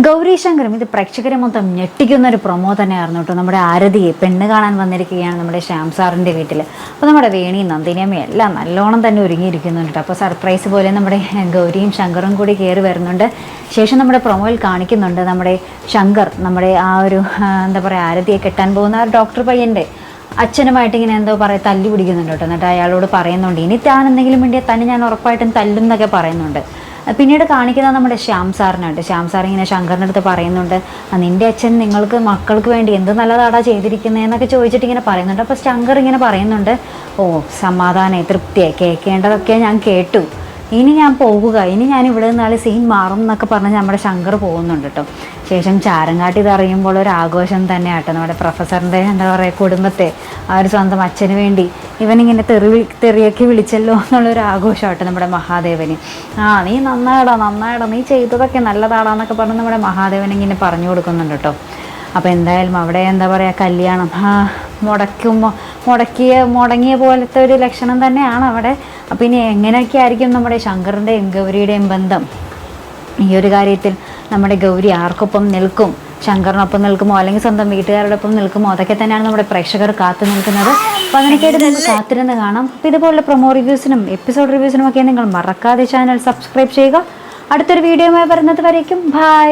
ഗൗരി ശങ്കറും ഇത് പ്രേക്ഷകരെ മൊത്തം ഞെട്ടിക്കുന്ന ഒരു പ്രൊമോ തന്നെയായിരുന്നു കേട്ടോ. നമ്മുടെ ആരതിയെ പെണ്ണ് കാണാൻ വന്നിരിക്കുകയാണ് നമ്മുടെ ശ്യാം സാറിന്റെ വീട്ടിൽ. അപ്പോൾ നമ്മുടെ വേണി നന്ദിനിയമ്മയും എല്ലാം നല്ലോണം തന്നെ ഒരുങ്ങിയിരിക്കുന്നുണ്ട് കേട്ടോ. അപ്പോൾ സർപ്രൈസ് പോലെ നമ്മുടെ ഗൗരിയും ശങ്കറും കൂടി കയറി വരുന്നുണ്ട്. ശേഷം നമ്മുടെ പ്രൊമോയിൽ കാണിക്കുന്നുണ്ട് നമ്മുടെ ശങ്കർ നമ്മുടെ ആ ഒരു എന്താ പറയുക ആരതിയെ കെട്ടാൻ പോകുന്ന ആ ഡോക്ടർ പയ്യന്റെ അച്ഛനുമായിട്ട് ഇങ്ങനെ എന്തോ പറയുക തല്ലി പിടിക്കുന്നുണ്ട് കേട്ടോ. എന്നിട്ട് അയാളോട് പറയുന്നുണ്ട് ഇനി താൻ എന്തെങ്കിലും വേണ്ടിയാൽ തന്നെ ഞാൻ ഉറപ്പായിട്ടും തല്ലും എന്നൊക്കെ പറയുന്നുണ്ട്. പിന്നീട് കാണിക്കുന്നത് നമ്മുടെ ശ്യാം സാറിനായിട്ട് ശ്യാം സാർ ഇങ്ങനെ ശങ്കറിന്റെ അടുത്ത് പറയുന്നുണ്ട് നിന്റെ അച്ഛൻ നിങ്ങൾക്ക് മക്കൾക്ക് വേണ്ടി എന്ത് നല്ലതാടാ ചെയ്തിരിക്കുന്നതെന്നൊക്കെ ചോദിച്ചിട്ട് ഇങ്ങനെ പറയുന്നുണ്ട്. അപ്പോൾ ശങ്കർ ഇങ്ങനെ പറയുന്നുണ്ട് ഓ സമാധാനമായി തൃപ്തിയായി കേൾക്കേണ്ടതൊക്കെ ഞാൻ കേട്ടു. ഇനി ഞാൻ പോവുക ഇനി ഞാൻ ഇവിടെ നിന്നാൽ സീൻ മാറും എന്നൊക്കെ പറഞ്ഞ് നമ്മുടെ ശങ്കർ പോകുന്നുണ്ട് കേട്ടോ. ശേഷം ചാരങ്കാട്ടി ഇതറിയുമ്പോൾ ഒരു ആഘോഷം തന്നെയാട്ടോ നമ്മുടെ പ്രൊഫസറിന്റെ എന്താ പറയുക കുടുംബത്തെ ആ ഒരു സ്വന്തം അച്ഛന് വേണ്ടി ഇവനിങ്ങനെ തെറി തെറിയൊക്കെ വിളിച്ചല്ലോ എന്നുള്ളൊരു ആഘോഷമാട്ടോ നമ്മുടെ മഹാദേവന്. ആ നീ നന്നായടാ നന്നായടാ. നീ ചെയ്തതൊക്കെ നല്ലതാടാന്നൊക്കെ പറഞ്ഞ് നമ്മുടെ മഹാദേവൻ ഇങ്ങനെ പറഞ്ഞു കൊടുക്കുന്നുണ്ട് കേട്ടോ. അപ്പോൾ എന്തായാലും അവിടെ എന്താ പറയുക കല്യാണം. മുടക്കുമ്പോൾ മുടക്കിയ മുടങ്ങിയ പോലത്തെ ഒരു ലക്ഷണം തന്നെയാണ് അവിടെ. അപ്പോൾ ഇനി എങ്ങനെയൊക്കെ ആയിരിക്കും നമ്മുടെ ശങ്കറിന്റെയും ഗൗരിയുടെയും ബന്ധം? ഈ ഒരു കാര്യത്തിൽ നമ്മുടെ ഗൗരി ആർക്കൊപ്പം നിൽക്കും? ശങ്കറിനൊപ്പം നിൽക്കുമോ? അല്ലെങ്കിൽ സ്വന്തം വീട്ടുകാരോടൊപ്പം നിൽക്കുമോ? അതൊക്കെ തന്നെയാണ് നമ്മുടെ പ്രേക്ഷകർ കാത്തു നിൽക്കുന്നത്. അപ്പോൾ അങ്ങനെയൊക്കെയായിട്ട് നമുക്ക് കാത്തിരുന്ന് കാണാം. അപ്പോൾ ഇതുപോലുള്ള പ്രൊമോ റിവ്യൂസിനും എപ്പിസോഡ് റിവ്യൂസിനും ഒക്കെ നിങ്ങൾ മറക്കാതെ ചാനൽ സബ്സ്ക്രൈബ് ചെയ്യുക. അടുത്തൊരു വീഡിയോയുമായി വരുന്നത് വരേക്കും. ബൈ